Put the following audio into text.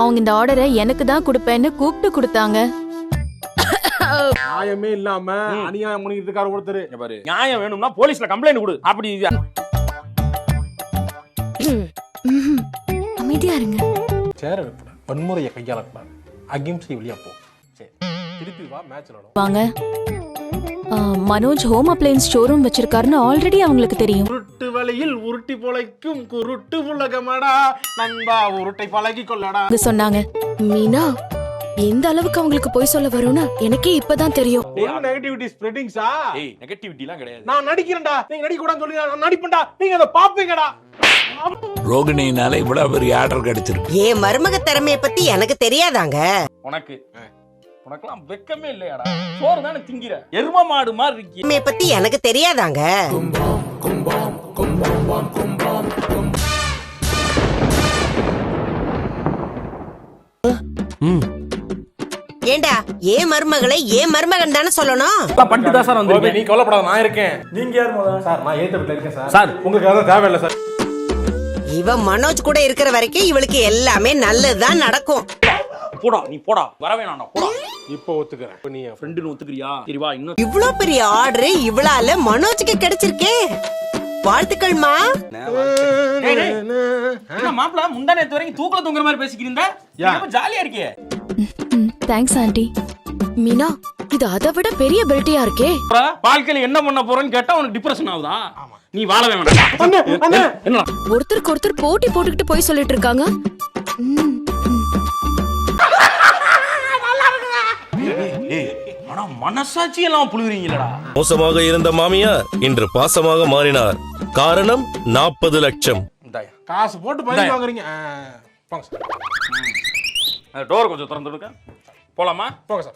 அவங்க இந்த ஆர்டரை எனக்கு தான் கொடுப்பேன்னு கூப்பிட்டு கொடுத்தாங்க. நியாயமே இல்லாம அநியாயம் பண்ணிட்டு இருக்காரு ஒருத்தர் பாரு. நியாயம் வேணும்னா போலீஸ்ல கம்ப்ளைண்ட் கொடு. அப்படி. அமைதியா இருங்க. சேர வைப்பட வன்முறையை கையாளக்கூடாது. அகிம்சை வழியா போ. சரி. திருப்பி வா மேட்ச் வாங்க. மனோஜ் ஹோம் அப்ளையன்ஸ் ஷோரூம் வச்சிருக்காருன்னு ஆல்ரெடி அவங்களுக்கு தெரியும். உருட்டு வழியில் உருட்டி பொழைக்கும் குருட்டு உலகமடா. நண்பா உருட்டை பழகி கொள்ளடா. சொன்னாங்க. மீனா எந்த அளவுக்கு அவங்களுக்கு போய் சொல்ல வரும்னு எனக்கே இப்பதான் தெரியும். நெகட்டிவிட்டி ஸ்ப்ரெட்டிங்ஸா ஏய் நெகட்டிவிட்டி எல்லாம் கிடையாது. நான் நடிக்கிறேன்டா. நீங்க நடிக்க கூடாதுன்னு சொல்லி நான் நடிப்பேன்டா. நீங்க அதை பாப்பீங்கடா ரோகிணினால இவ்வளவு பெரிய ஆர்டர் கிடைச்சிருக்கு. என் மருமக திறமைய பத்தி எனக்கு தெரியாதாங்க? உனக்கு. உனக்கெல்லாம் வெக்கமே இல்லையாடா? சோறு தானே திங்கிற. எரும மாடு மாதிரி இருக்கி திறமைய பத்தி எனக்கு தெரியாதாங்க. ஏண்டா ஏன் மருமகளை ஏன் மருமகன் தானே சொல்லணும்? பட்டு தான் சார் கோபி, வந்து நீ கவலைப்படாத நான் இருக்கேன். நீங்க யார் முதல்ல? சார் நான் ஏத்த வீட்டுல இருக்கேன் சார். சார். உங்களுக்கு அதான் தேவையில்லை சார். இவ மனோஜ் கூட இருக்கிற வரைக்கும் இவளுக்கு எல்லாமே நல்லதுதான் நடக்கும். போடா நீ போடா. வர வேணாம்டா போடா. இப்போ ஒத்துக்கிறேன். இப்ப நீ. ஃப்ரெண்டுன்னு ஒத்துக்கிறியா? சரி வா இன்னும் இவ்ளோ பெரிய ஆர்டர் இவளால மனோஜுக்கு கிடைச்சிருக்கே. வாழ்த்துக்கள்மா மாப்பிள முந்தா நேத்து வரைக்கும் தூக்கல தூங்குற மாதிரி பேசிக்கிறீங்க ஜாலியா இருக்கே தேங்க்ஸ் ஆண்டி. மீனா இது அதை விட பெரிய பெல்ட்டியா இருக்கே. வாழ்க்கையில என்ன பண்ண போறேன்னு கேட்டா உனக்கு டிப்ரெஷன் ஆகுதா? நீ வாழவே வேண்டாம் என்ன ஒருத்தருக்கு ஒருத்தர் போட்டி போட்டுக்கிட்டு போய் சொல்லிட்டு இருக்காங்க. ஆனா மனசாட்சி எல்லாம் புழுகுறீங்களடா. மோசமாக இருந்த மாமியார் இன்று பாசமாக மாறினார். காரணம் நாற்பது லட்சம். காசு போட்டு பயிர் வாங்குறீங்க. ஆ, போங்க சார். டோர் கொஞ்சம் திறந்து விடுங்க. போலாமா? போங்க சார்.